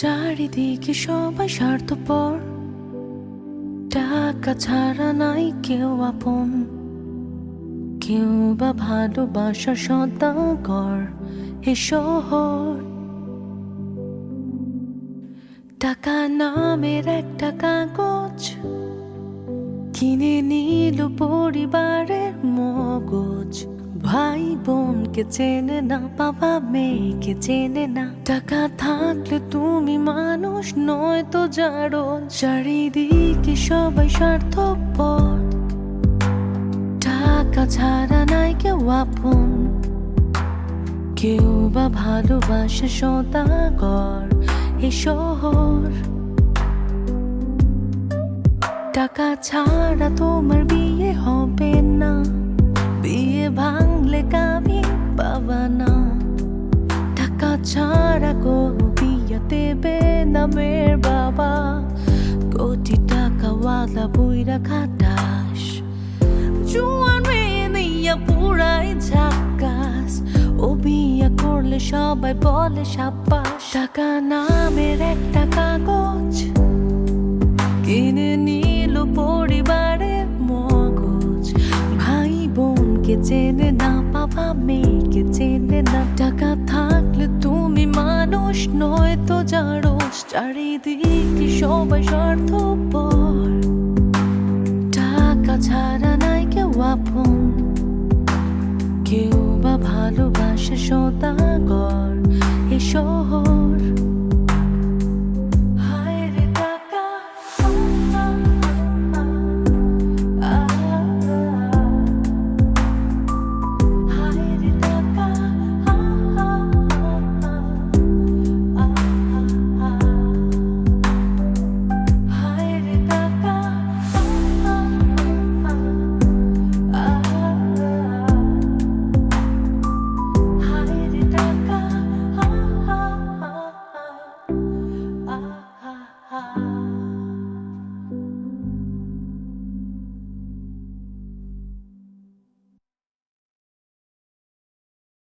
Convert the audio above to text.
চারিদিকে সবাই স্বার্থপর। টাকা ছাড়া নাই কেউ আপন। কেউ বা ভালোবাসার সদাগর এ শহর। টাকা নামের একটা কাগজ কিনে নিল পরিবারের ভাই বোনকে চেনে না, বাবা মেয়েকে চেনে না। টাকা থাকলে তুমি মানুষ, নয় তো জারো চারিদিকে সবাই স্বার্থপর। টাকা ছাড়া নাই কেউ আপন। কেউ বা ভালোবাসে সদাগর এ শহর। টাকা ছাড়া তোমার বিয়ে হবে না। পাবা না টাকা ছাড়া কোনো বিয়ে দেবে না বাবা। কোটি টাকাওয়ালা বইরা খাটাস, জুয়ান মেয়ে নিয়া পুরাই ঝাক্কাস। ও বিয়ে করলে সবাই বলে সাব্বাস। টাকা নামের একটা কাগজ কিনে নিল পরিবারের মগজ। ভাই বোনকে চেনে না বাবা কে চেনে না? টাকা থাকলে তুমি মানুষ, নয় তো জানো চারিদিকে সবাই স্বার্থপর। টাকা ছাড়া নাই কেউ আপন। কেউ বা ভালোবাসে সদাগর। এ শহর